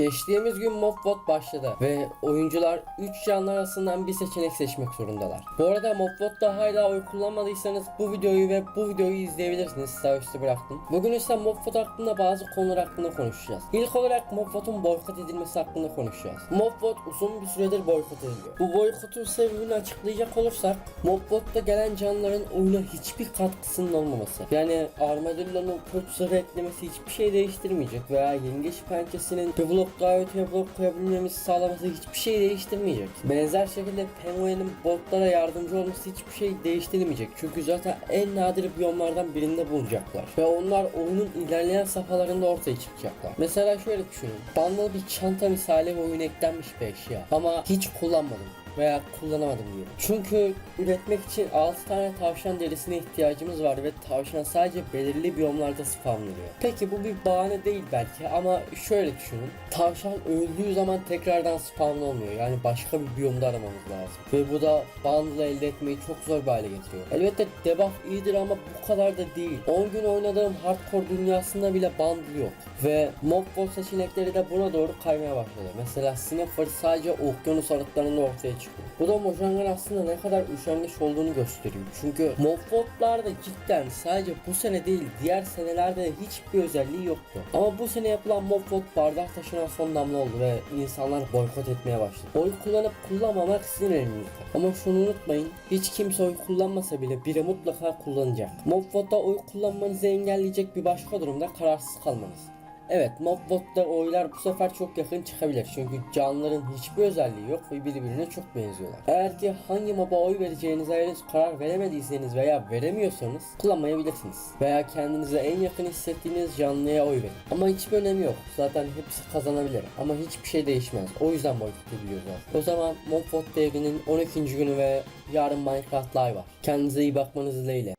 Geçtiğimiz gün Mobbot başladı ve oyuncular 3 canlı arasından bir seçenek seçmek zorundalar. Bu arada Mobbot'ta hala oy kullanmadıysanız bu videoyu ve bu videoyu izleyebilirsiniz. Sağ üstte bıraktım. Bugün ise Mobbot hakkında bazı konular hakkında konuşacağız. İlk olarak Mobbot'un boykot edilmesi hakkında konuşacağız. Mobbot uzun bir süredir boykot ediliyor. Bu boykotun sebebini açıklayacak olursak Mobbot'ta gelen canlıların oyuna hiçbir katkısının olmaması. Yani Armadillo'nun zırhı eklemesi hiçbir şey değiştirmeyecek veya yengeç pençesinin bir blok daha öteye blok koyabilmemizi sağlaması hiçbir şey değiştirmeyecek. Benzer şekilde Penguin'in botlara yardımcı olması hiçbir şey değiştirmeyecek. Çünkü zaten en nadir biyomlardan birinde bulacaklar. Ve onlar oyunun ilerleyen safhalarında ortaya çıkacaklar. Mesela şöyle düşünün. Bundle bir çanta misali oyuna eklenmiş bir eşya. Ama hiç kullanmadım veya kullanamadım diyelim. Çünkü üretmek için 6 tane tavşan derisine ihtiyacımız var ve tavşan sadece belirli biyomlarda spamlanıyor. Peki bu bir bahane değil belki ama şöyle düşünün. Tavşan öldüğü zaman tekrardan spawn olmuyor. Yani başka bir biyomda aramamız lazım. Ve bu da bundle elde etmeyi çok zor bir hale getiriyor. Elbette debuff iyidir ama bu kadar da değil. 10 gün oynadığım hardcore dünyasında bile bundle yok. Ve mob boss seçenekleri de buna doğru kaymaya başladı. Mesela Sniffer sadece okyanus arıtlarında ortaya çıkıyor. Bu da Mojang'ın aslında ne kadar üşengeç olduğunu gösteriyor. Çünkü mobbotlarda cidden sadece bu sene değil diğer senelerde de hiçbir özelliği yoktu. Ama bu sene yapılan mobbot bardak taşıran son damla oldu ve insanlar boykot etmeye başladı. Oy kullanıp kullanmamak sizin elinizde. Ama şunu unutmayın hiç kimse oy kullanmasa bile biri mutlaka kullanacak. Mobbot'ta oy kullanmanızı engelleyecek bir başka durumda kararsız kalmanız. Evet Mobbot'ta oylar bu sefer çok yakın çıkabilir çünkü canlıların hiçbir özelliği yok ve birbirine çok benziyorlar. Eğer ki hangi moba oy vereceğinize henüz karar veremediyseniz veya veremiyorsanız kullanmayabilirsiniz. Veya kendinize en yakın hissettiğiniz canlıya oy verin. Ama hiçbir önemi yok. Zaten hepsi kazanabilir ama hiçbir şey değişmez. O yüzden boykot ediliyor. O zaman Mobbot devrinin 12. günü ve yarın Minecraft Live var. Kendinize iyi bakmanız dileğiyle.